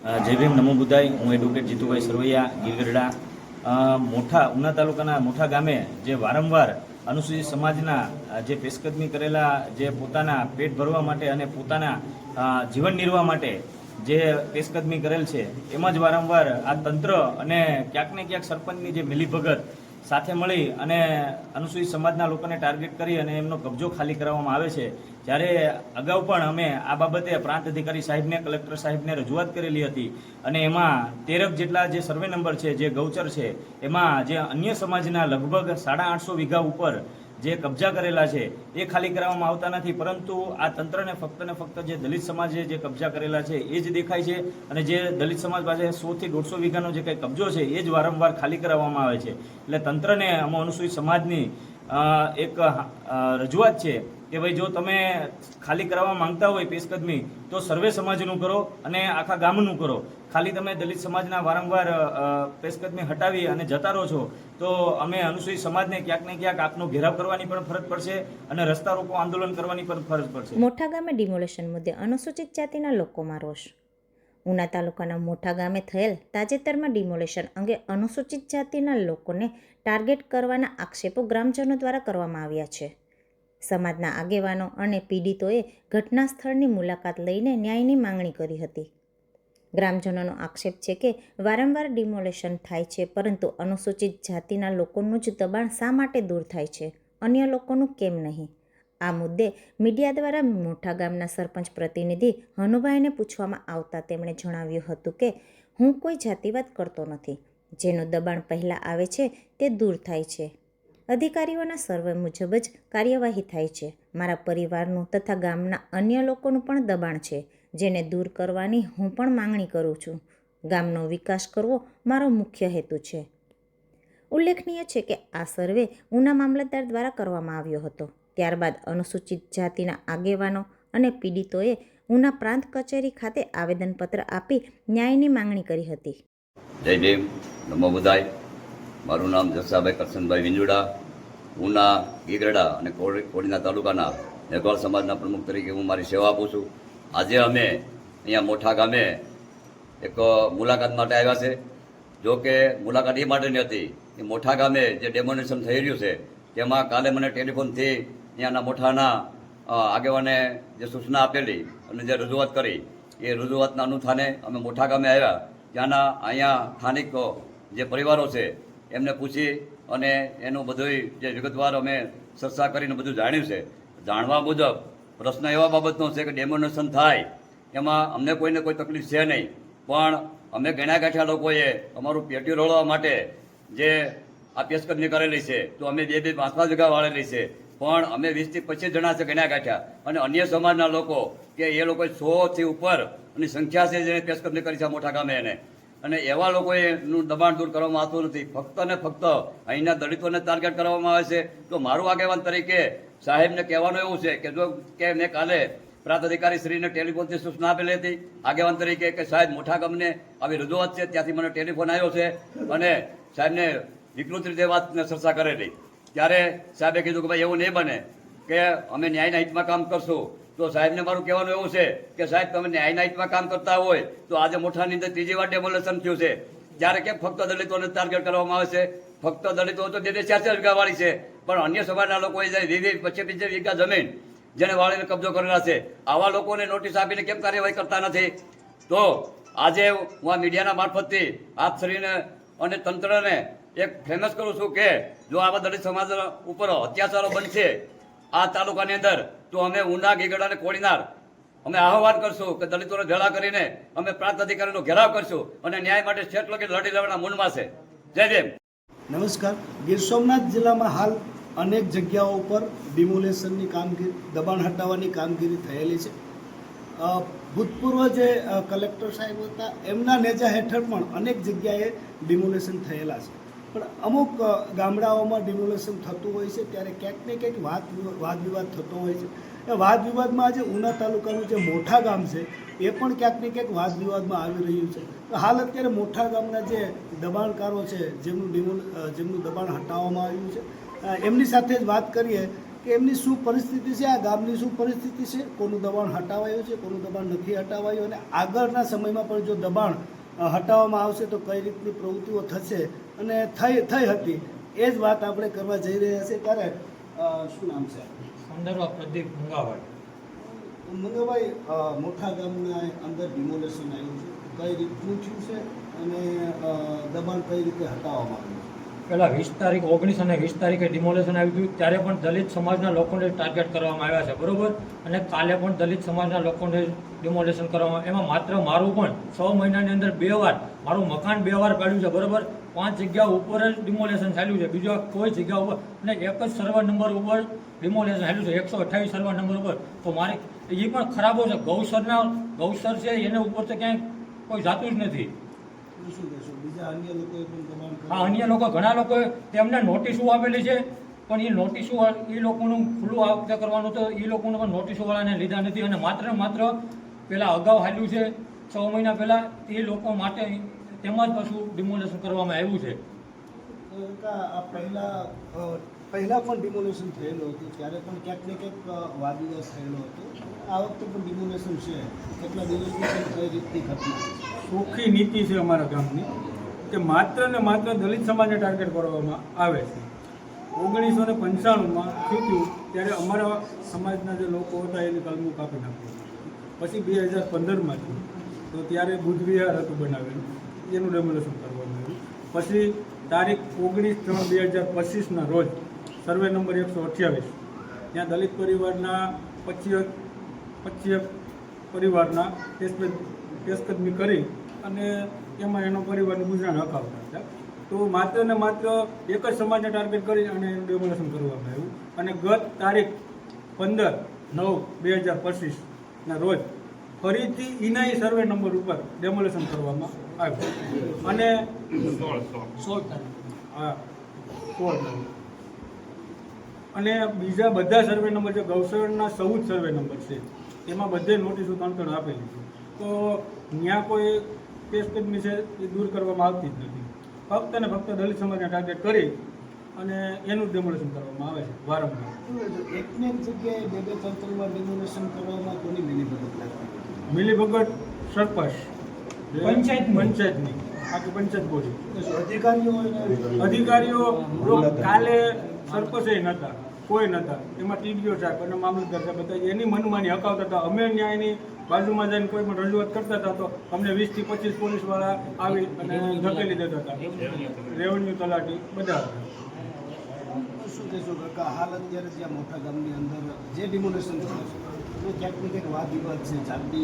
જય ભીમ, નમો બુદ્ધાય. હું એડવોકેટ જીતુભાઈ સરવૈયા, ગીરગઢડા. મોઠા, ઉના તાલુકાના મોઠા ગામે જે વારંવાર અનુસૂચિત સમાજના જે પેશકદમી કરેલા, જે પોતાના પેટ ભરવા માટે અને પોતાના જીવન નિર્વાહ માટે જે પેશકદમી કરેલ છે, એમાં જ વારંવાર આ તંત્ર અને ક્યાંક ને ક્યાંક સરપંચની જે મિલીભગત સાથે મળી અને અનુસૂચિત સમાજના લોકોને ટાર્ગેટ કરી અને એમનો કબજો ખાલી કરાવવામાં આવે છે. જ્યારે અગાઉ પણ અમે આ બાબતે પ્રાંત અધિકારી સાહેબને, કલેક્ટર સાહેબને રજૂઆત કરેલી હતી અને એમાં તેરક જેટલા જે સર્વે નંબર છે, જે ગૌચર છે, એમાં જે અન્ય સમાજના લગભગ સાડા આઠસો વીઘા ઉપર જે કબજા કરેલા છે, એ ખાલી કરાવવામાં આવતા નથી. પરંતુ આ તંત્રને ફક્ત ને ફક્ત જે દલિત સમાજે જે કબજા કરેલા છે, એ જ દેખાય છે અને જે દલિત સમાજ પાસે સોથી દોઢસો વીઘાનો જે કંઈ કબજો છે, એ જ વારંવાર ખાલી કરાવવામાં આવે છે. એટલે તંત્રને અમે અનુસૂચિત સમાજની એક રજૂઆત છે કે ભાઈ જો તમે ખાલી કરાવવા માંગતા હોય પેશકદમી, તો સર્વે સમાજનું કરો અને આખા ગામનું કરો. ખાલી તમે દલિત સમાજના વારંવાર પેશકદમી હટાવી અને જતા રહો છો, તો અમે અનુસૂચિત સમાજને ક્યાંક ને ક્યાંક આપનો ઘેરાવ કરવાની પણ ફરજ પડશે અને રસ્તા રોકો આંદોલન કરવાની પણ ફરજ પડશે. મોટા ગામે ડિમોલેશન મુદ્દે અનુસૂચિત જાતિના લોકોમાં રોષ. ઉના તાલુકાના મોટા ગામે થયેલ તાજેતરમાં ડિમોલેશન અંગે અનુસૂચિત જાતિના લોકોને ટાર્ગેટ કરવાના આક્ષેપો ગ્રામજનો દ્વારા કરવામાં આવ્યા છે. સમાજના આગેવાનો અને પીડિતોએ ઘટના સ્થળની મુલાકાત લઈને ન્યાયની માંગણી કરી હતી. ગ્રામજનોનો આક્ષેપ છે કે વારંવાર ડિમોલેશન થાય છે, પરંતુ અનુસૂચિત જાતિના લોકોનું જ દબાણ શા માટે દૂર થાય છે? અન્ય લોકોનું કેમ નહીં? આ મુદ્દે મીડિયા દ્વારા મોઠા ગામના સરપંચ પ્રતિનિધિ હનુભાઈને પૂછવામાં આવતા તેમણે જણાવ્યું હતું કે, હું કોઈ જાતિવાદ કરતો નથી. જેનું દબાણ પહેલાં આવે છે, તે દૂર થાય છે. અધિકારીઓના સર્વે મુજબ જ કાર્યવાહી થાય છે. મારા પરિવારનું તથા ગામના અન્ય લોકોનું પણ દબાણ છે, જેને દૂર કરવાની હું પણ માંગણી કરું છું. ગામનો વિકાસ કરવો મારો મુખ્ય હેતુ છે. ઉલ્લેખનીય છે કે આ સર્વે ઉના મામલતદાર દ્વારા કરવામાં આવ્યો હતો. ત્યારબાદ અનુસૂચિત જાતિના આગેવાનો અને પીડિતોએ ઉના પ્રાંત કચેરી ખાતે આવેદનપત્ર આપી ન્યાયની માંગણી કરી હતી. જય ભીમ. નમો બુધાય. મારું નામ જસાભાઈ કરશનભાઈ વિંજુડા ઉના ગીગરડા અને કોડીના તાલુકાના નેપાળ સમાજના પ્રમુખ તરીકે હું મારી સેવા આપું છું. આજે અમે અહીંયા મોઠા ગામે એક મુલાકાત માટે આવ્યા છે. જો કે મુલાકાત એ માટેની હતી કે મોઠા ગામે જે ડેમોનેશન થઈ રહ્યું છે, તેમાં કાલે મને ટેલિફોનથી અહીંયાના મોઠાના આગેવાને જે સૂચના આપેલી અને જે રજૂઆત કરી, એ રજૂઆતના અનુથાને અમે મોઠા ગામે આવ્યા. ત્યાંના અહીંયા સ્થાનિક, જે પરિવારો છે એમને પૂછી અને એનું બધુંય જે વિગતવાર અમે ચર્ચા કરીને બધું જાણ્યું છે. જાણવા મુજબ પ્રશ્ન એવા બાબતનો છે કે ડેમોનેશન થાય એમાં અમને કોઈને કોઈ તકલીફ છે નહીં. પણ અમે ગણ્યા ગાંઠ્યા લોકોએ અમારું પેટી રોળવા માટે જે આ પેશકદમી કરેલી છે, તો અમે બે બે પાંચ પાંચ જગ્યા વાળેલી છે. પણ અમે વીસથી પચીસ જણા છે ગણ્યા ગાંઠ્યા અને અન્ય સમાજના લોકો કે એ લોકો સોથી ઉપર અને સંખ્યા છે જેને પેશકદમી કરી છે મોટા ગામે એને. અને એવા લોકોએનું દબાણ દૂર કરવામાં આવતું નથી. ફક્ત ને ફક્ત અહીંના દલિતોને ટાર્ગેટ કરવામાં આવે છે. તો મારું આગેવાન તરીકે સાહેબને કહેવાનું એવું છે કે જો કે મેં કાલે પ્રાંત અધિકારી શ્રીને ટેલિફોનથી સૂચના આપેલી હતી. આગેવાન તરીકે કે સાહેબ મોટા ગમને આવી રજૂઆત છે, ત્યાંથી મને ટેલિફોન આવ્યો છે અને સાહેબને વિકૃત રીતે વાતને ચર્ચા કરેલી. ત્યારે સાહેબે કીધું કે ભાઈ એવું નહીં બને કે અમે ન્યાયના હિતમાં કામ કરશું. તો સાહેબને મારું કહેવાનું એવું છે કે સાહેબ, તમે ન્યાય નાઇટમાં કામ કરતા હોય તો આજે મોઠાની અંદર ત્રીજી વાર ડેમોલેશન થયું છે. જ્યારે કેમ ફક્ત દલિતોને ટાર્ગેટ કરવામાં આવે છે. ફક્ત દલિતો તો જે ચાર ચાર વીઘા વાળી છે. પણ અન્ય સમાજના લોકોએ જે વીસ પચીસ પચીસ વીઘા જમીન જેને વાળીને કબજો કરેલા છે, આવા લોકોને નોટિસ આપીને કેમ કાર્યવાહી કરતા નથી? તો આજે હું આ મીડિયાના મારફતથી આપ શ્રીને અને તંત્રને એક ફેમસ કરું છું કે જો આવા દલિત સમાજ ઉપર અત્યાચારો બનશે આ તાલુકાની અંદર તો અમે ઉના, ગીગડા અને કોળીનાર, અમે આહવાન કરશું કે દલિતોને ભેળા કરીને અમે પ્રાંત અધિકારીનો ઘેરાવ કરશું અને ન્યાય માટે સ્ટેટ લગી લડી લેવાના મૂળમાં છે. જય જય નમસ્કાર. ગીર સોમનાથ જિલ્લામાં હાલ અનેક જગ્યાઓ ઉપર ડિમોલેશનની કામગીરી, દબાણ હટાવવાની કામગીરી થયેલી છે. ભૂતપૂર્વ જે કલેક્ટર સાહેબ હતા, એમના નેજા હેઠળ પણ અનેક જગ્યાએ ડિમોલેશન થયેલા છે. પણ અમુક ગામડાઓમાં ડિમોલેશન થતું હોય છે, ત્યારે ક્યાંક ને ક્યાંક વિવા- વાદ વિવાદ થતો હોય છે. એ વાદ વિવાદમાં આજે ઉના તાલુકાનું જે મોઠા ગામ છે, એ પણ ક્યાંક ને ક્યાંક વાદ વિવાદમાં આવી રહ્યું છે. હાલ અત્યારે મોઠા ગામના જે દબાણકારો છે, જેમનું ડિમોલ જેમનું દબાણ હટાવવામાં આવ્યું છે એમની સાથે જ વાત કરીએ કે એમની શું પરિસ્થિતિ છે, આ ગામની શું પરિસ્થિતિ છે, કોનું દબાણ હટાવાયું છે, કોનું દબાણ નથી હટાવાયું, અને આગળના સમયમાં પણ જો દબાણ હટાવવામાં આવશે તો કઈ રીતની પ્રવૃત્તિઓ થશે અને થઈ થઈ હતી. એ જ વાત આપણે કરવા જઈ રહ્યા છીએ. ત્યારે શું નામ છે? સંદર્ભ પ્રદીપ મંગાભાઈ અ, મોટા ગામના અંદર ડિમોલેશન આવ્યું છે. કઈ રીતનું થયું છે? અને દબાણ કઈ રીતે હટાવવામાં આવ્યું? પહેલાં વીસ તારીખ, ઓગણીસ અને વીસ તારીખે ડિમોલેશન આવી ગયું. ત્યારે પણ દલિત સમાજના લોકોને ટાર્ગેટ કરવામાં આવ્યા છે, બરોબર? અને કાલે પણ દલિત સમાજના લોકોને ડિમોલેશન કરવામાં એમાં માત્ર મારું પણ છ મહિનાની અંદર બે વાર મારું મકાન બે વાર પાડ્યું છે, બરોબર? પાંચ જગ્યા ઉપર જ ડિમોલેશન ચાલ્યું છે. બીજો કોઈ જગ્યા ઉપર અને એક જ સર્વર નંબર ઉપર ડિમોલેશન ચાલ્યું છે. એકસો અઠ્ઠાવીસ સર્વર નંબર ઉપર. તો મારે એ પણ ખરાબો છે. ગૌસરના, ગૌસર છે, એના ઉપર તો ક્યાંય કોઈ જાતું જ નથી. બીજા અન્ય લોકો, ઘણા લોકોએ તેમને નોટિસો આપેલી છે, પણ એ નોટિસો એ લોકોનું ખુલ્લું આવતા કરવાનું તો એ લોકોને પણ નોટિસોવાળાને લીધા નથી અને માત્ર માત્ર પેલા અગાઉ હાલ્યું છે, છ મહિના પહેલાં એ લોકો માટે તેમાં જ પાછું ડિમોલેશન કરવામાં આવ્યું છે. પહેલાં પહેલાં પણ ડિમોલેશન થયેલું હતું, ત્યારે પણ ક્યાંક ને ક્યાંક વાદવિવાદ થયેલો હતો. આ વખતે પણ ડિમોલેશન છે. કેટલા દિવસની કઈ રીતની ઘટના છે? ચોખ્ખી નીતિ છે અમારા ગામની કે માત્ર ને માત્ર દલિત સમાજને ટાર્ગેટ કરવામાં આવે છે ઓગણીસો ને પંચાણુંમાં થયું ત્યારે અમારા સમાજના જે લોકો હતા એને કલમું કાપી નાખ્યું પછી બે હજાર પંદરમાં થયું તો ત્યારે બુદ્ધવિહાર હતું બનાવેલું એનું ડેમોલેશન કરવામાં આવ્યું પછી તારીખ ઓગણીસ ત્રણ બે હજાર પચીસના રોજ સર્વે નંબર એકસો અઠ્યાવીસ ત્યાં દલિત પરિવારના પચીસ પચીસ પરિવારના પેશકદ કેસકદમી કરી અને એમાં એનો પરિવારનું ગુજરાન હકાવતા હતા. તો માત્ર ને માત્ર એક જ સમાજને ટાર્ગેટ કરી અને એનું ડેમોલેશન કરવામાં આવ્યું. અને ગત તારીખ પંદર નવ બે હજાર પચીસના રોજ ફરીથી ઇનાઈ સર્વે નંબર ઉપર ડેમોલેશન કરવામાં આવ્યું. અને સોળ તારીખ. હા. સોળ અને બીજા બધા સર્વે નંબર છે ગૌસરના ચૌદ સર્વે નંબર છે. એમાં બધે નોટિસો ત્રણ ત્રણ આપેલી છે. તો ત્યાં કોઈ પેશકદમી છે એ દૂર કરવામાં આવતી જ નથી. ફક્ત ને ફક્ત દલિત સમાજને ટાર્ગેટ કરી અને એનું ડેમોલેશન કરવામાં આવે છે વારંવાર. એકને જગ્યાએ બે બે તંત્રમાં ડેમોલેશન કરવામાં કોની મિલીભગત લાગે મિલીભગત સરપંચ. પંચાયત પંચાયતની. આખી પંચાયત બોલી. અધિકારીઓ અધિકારીઓ કાલે સરપંચ નહોતા. કોઈ નહોતા એમાં ટીડીઓ સાહેબ અને મામલતદાર સાહેબ હતા. એની મનમાની હકાવતા હતા. અમે ન્યાયની બાજુમાં જઈને કોઈ પણ રજૂઆત કરતા હતા તો અમને વીસથી પચીસ પોલીસવાળા આવી અને ધકેલી દેતા હતા. રેવન્યુ તલાટી બધા. શું કહેશો કાકા હાલ અત્યારે ત્યાં મોટા ગામની અંદર જે ડિમોલેશન થયું ક્યાંક ને ક્યાંક વાદ વિવાદ છે? જાતિ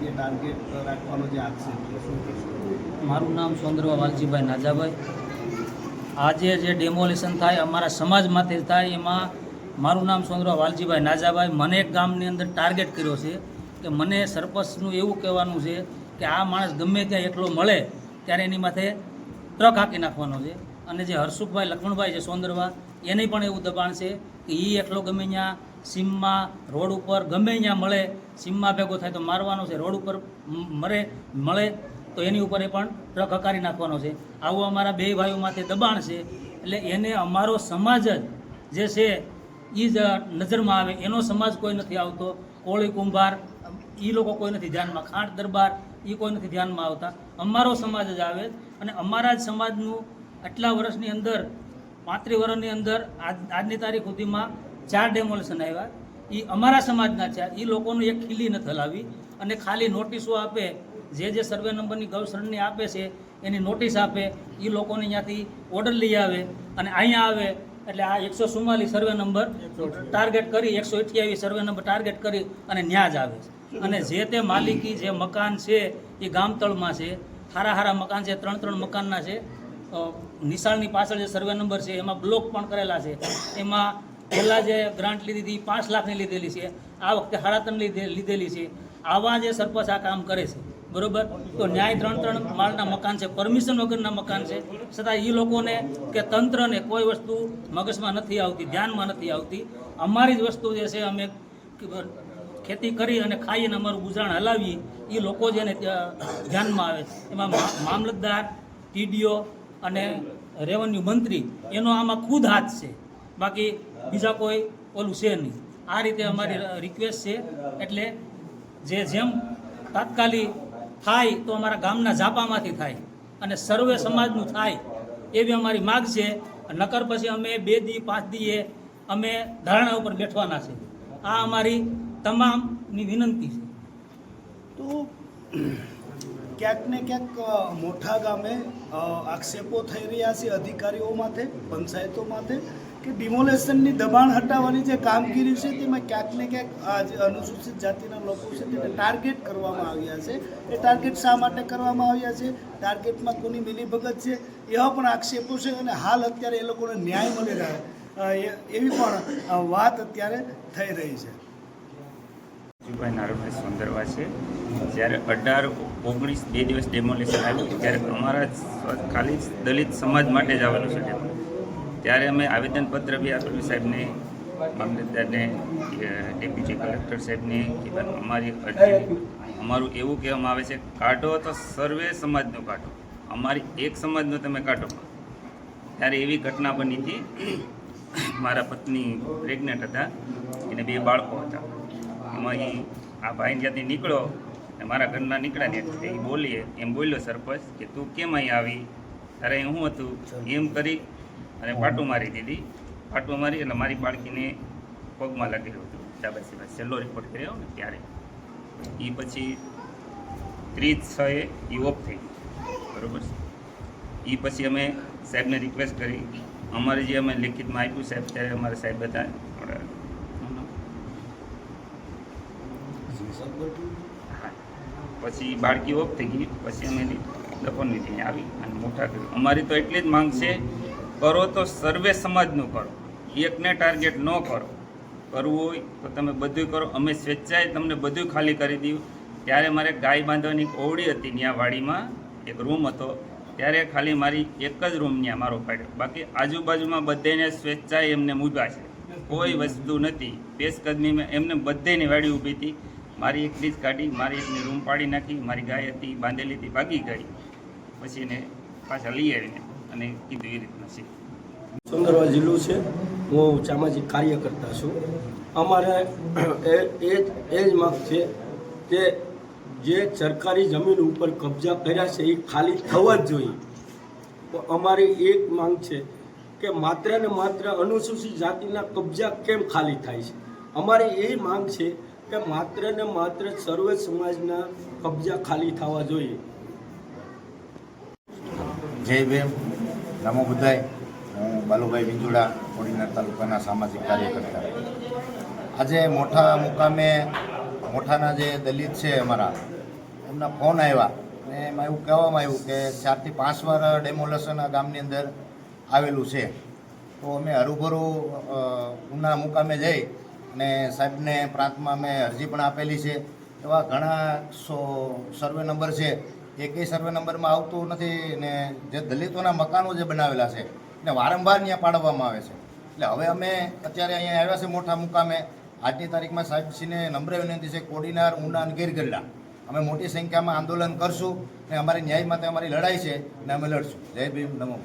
ટાર્ગેટ રાખવાનો જે આક્ષેપ છે શું મારું નામ સોંદરવા વાલજીભાઈ નાજાભાઈ. આજે જે ડેમોલેશન થાય, અમારા સમાજમાંથી થાય, એમાં મારું નામ સોંદરવા વાલજીભાઈ નાજાભાઈ. મને એક ગામની અંદર ટાર્ગેટ કર્યો છે કે મને સરપંચનું એવું કહેવાનું છે કે આ માણસ ગમે ત્યાં એકલો મળે, ત્યારે એની માથે ટ્રક હાંકી નાખવાનો છે. અને જે હર્ષુખભાઈ લક્ષ્મણભાઈ છે સોંદરવા, એને પણ એવું દબાણ છે કે એ એટલો ગમે ત્યાં સીમમાં રોડ ઉપર ગમે ત્યાં મળે, સીમમાં ભેગો થાય તો મારવાનો છે. રોડ ઉપર મરે મળે તો એની ઉપર એ પણ ટ્રક હકારી નાખવાનો છે. આવું અમારા બે ભાઈઓ માથે દબાણ છે. એટલે એને અમારો સમાજ જ જે છે એ જ નજરમાં આવે. એનો સમાજ કોઈ નથી આવતો. કોળી કુંભાર એ લોકો કોઈ નથી ધ્યાનમાં. ખાંટ દરબાર એ કોઈ નથી ધ્યાનમાં આવતા. અમારો સમાજ જ આવે. અને અમારા જ સમાજનું આટલા વર્ષની અંદર, પાંત્રીસ વર્ષની અંદર, આજ, આજની તારીખ સુધીમાં ચાર ડેમોલેશન આવ્યા. એ અમારા સમાજના છે. એ લોકોનું એક ખીલી નથી હલાવી અને ખાલી નોટિસો આપે જે જે સર્વે નંબરની ગૌસરણની આપે છે, એની નોટિસ આપે એ લોકોને અહીંયાથી ઓર્ડર લઈ આવે અને અહીંયા આવે એટલે આ એકસો ચુમ્માલીસ સર્વે નંબર ટાર્ગેટ કરી, એકસો અઠ્યાવીસ સર્વે નંબર ટાર્ગેટ કરી અને ન્યા જ આવે અને જે તે માલિકી, જે મકાન છે એ ગામતળમાં છે, હારા હારા મકાન છે, ત્રણ ત્રણ મકાનના છે નિશાળની પાછળ જે સર્વે નંબર છે, એમાં બ્લોક પણ કરેલા છે. એમાં પહેલાં જે ગ્રાન્ટ લીધી હતી પાંચ લાખની લીધેલી છે. આ વખતે સાડા ત્રણ લીધે- લીધેલી છે. આવા જે સરપંચ આ કામ કરે છે બરોબર? તો ન્યાય ત્રણ ત્રણ માળના મકાન છે પરમિશન વગરના મકાન છે. છતાં એ લોકોને કે તંત્રને કોઈ વસ્તુ મગજમાં નથી આવતી, ધ્યાનમાં નથી આવતી. અમારી જ વસ્તુ જે છે, અમે ખેતી કરી અને ખાઈને અમારું ગુજરાન હલાવીએ એ લોકો જેને ધ્યાનમાં આવે એમાં મામલતદાર, ટીડીઓ અને રેવન્યુ મંત્રી, એનો આમાં ખુદ હાથ છે. બાકી બીજા કોઈ ઓલું છે નહીં. આ રીતે અમારી રિક્વેસ્ટ છે, એટલે જે જેમ તાત્કાલિક થાય તો અમારા ગામના ઝાપામાંથી થાય અને સર્વે સમાજનું થાય એવી અમારી માગ છે. નકર પછી અમે બે દી, પાંચ દીએ અમે ધારણા ઉપર બેઠવાના છે. આ અમારી તમામની વિનંતી છે. તો ક્યાંક ને ક્યાંક મોટા ગામે આક્ષેપો થઈ રહ્યા છે અધિકારીઓ માથે, પંચાયતો માથે. કે ડિમોલેશનની દબાણ હટાવવાની જે કામગીરી છે તેમાં ક્યાંક ને ક્યાંક આ જે અનુસૂચિત જાતિના લોકો છે તેને ટાર્ગેટ કરવામાં આવ્યા છે. એ ટાર્ગેટ શા માટે કરવામાં આવ્યા છે? ટાર્ગેટમાં કોની મિલીભગત છે? એવા પણ આક્ષેપો છે અને હાલ અત્યારે એ લોકોને ન્યાય મળી રહે. એવી પણ વાત અત્યારે થઈ રહી છે. જીભાઈ નારુભાઈ સુંદરવા છે. જ્યારે અઢાર ઓગણીસ બે દિવસ ડેમોલેશન આવ્યું, ત્યારે અમારા ખાલી દલિત સમાજ માટે જ આવેલું છે. ત્યારે અમે આવેદનપત્ર બી આપેલું સાહેબને મામલતદારને ડેપ્યુટી કલેક્ટર સાહેબને કે અમારી અરજી. અમારું એવું કહેવામાં આવે છે કાઢો તો સર્વે સમાજનો કાઢો. અમારી એક સમાજનો તમે કાઢો. ત્યારે એવી ઘટના બની હતી. મારા પત્ની પ્રેગ્નેન્ટ હતા એને બે બાળકો હતા. એમાં એ આ ભાઈ જ્યાંથી નીકળો ને મારા ઘરના નીકળ્યા ને એ બોલીએ એમ બોલ્યો સરપંચ કે તું કેમ અહીં આવી? તારે હું હતું? એમ કરી અને પાટું મારી દીધી. પાટું મારી એટલે મારી બાળકીને પગમાં લાગેલું હતું. ડાબા પાસે છેલ્લો રિપોર્ટ કર્યો ને ત્યારે. એ પછી ત્રીસ છ એ ઓફ થઈ બરોબર છે? એ પછી અમે સાહેબને રિક્વેસ્ટ કરી. અમારે જે અમે લિખિતમાં આપ્યું સાહેબ ત્યારે અમારા સાહેબ હતા હા. પછી બાળકી ઓફ થઈ ગઈ. પછી અમે દફન વિધિને આવી અને મોટા કર્યું. અમારી તો એટલી જ માંગ છે કરો તો સર્વે સમાજનું કરો. એકને ટાર્ગેટ ન કરો. કરવું હોય તો તમે બધું કરો. અમે સ્વેચ્છાએ તમને બધું ખાલી કરી દીધું. ત્યારે મારે ગાય બાંધવાની ઓવડી હતી ત્યાં વાડીમાં. એક રૂમ હતો. ત્યારે ખાલી મારી એક જ રૂમ ત્યાં મારો પાડ્યો. બાકી આજુબાજુમાં બધાને સ્વેચ્છાએ એમને મૂક્યા છે. કોઈ વસ્તુ નથી. પેશકદમીમાં એમને બધાની વાડી ઊભી હતી. મારી એકની જ કાઢી, મારી એકની રૂમ પાડી નાખી. મારી ગાય હતી, બાંધેલી હતી, ભાગી ગઈ. પછી એને પાછા લઈ આવીને અને કીધું એ રીતના છે. સુંદરવા જિલ્લો છે. હું સામાજિક કાર્યકર્તા છું. અમારે એ એ જ એ છે કે જે સરકારી જમીન ઉપર કબજા કર્યા છે એ ખાલી થવા જ જોઈએ. અમારી એક માંગ છે કે માત્ર ને માત્ર અનુસૂચિત જાતિના કબજા કેમ ખાલી થાય છે? અમારી એ માંગ છે કે માત્ર ને માત્ર સર્વ સમાજના કબજા ખાલી થવા જોઈએ. જય ભીમ. નમો બુદ્ધાય હું બાલુભાઈ બિંજુડા કોડીનાર તાલુકાના સામાજિક કાર્યકર્તા. આજે મોટા મુકામે, મોઠાના જે દલિત છે અમારા, એમના ફોન આવ્યા અને એમાં એવું કહેવામાં આવ્યું કે ચારથી પાંચ વાર ડેમોલેશન આ ગામની અંદર આવેલું છે. તો અમે હરુભરું ઉના મુકામે જઈ અને સાહેબને પ્રાંતમાં અમે અરજી પણ આપેલી છે. એવા ઘણા સો, સર્વે નંબર છે. એકેય સર્વે નંબરમાં આવતું નથી ને જે દલિતોના મકાનો જે બનાવેલા છે ને વારંવાર ત્યાં પાડવામાં આવે છે. એટલે હવે અમે અત્યારે અહીંયા આવ્યા છે મોટા મુકામે. આજની તારીખમાં સાહેબશ્રીને નમ્ર વિનંતી છે, કોડીનાર ઉના અને અમે મોટી સંખ્યામાં આંદોલન કરશું ને અમારી ન્યાય માટે અમારી લડાઈ છે ને અમે લડશું. જય ભીમ, નમો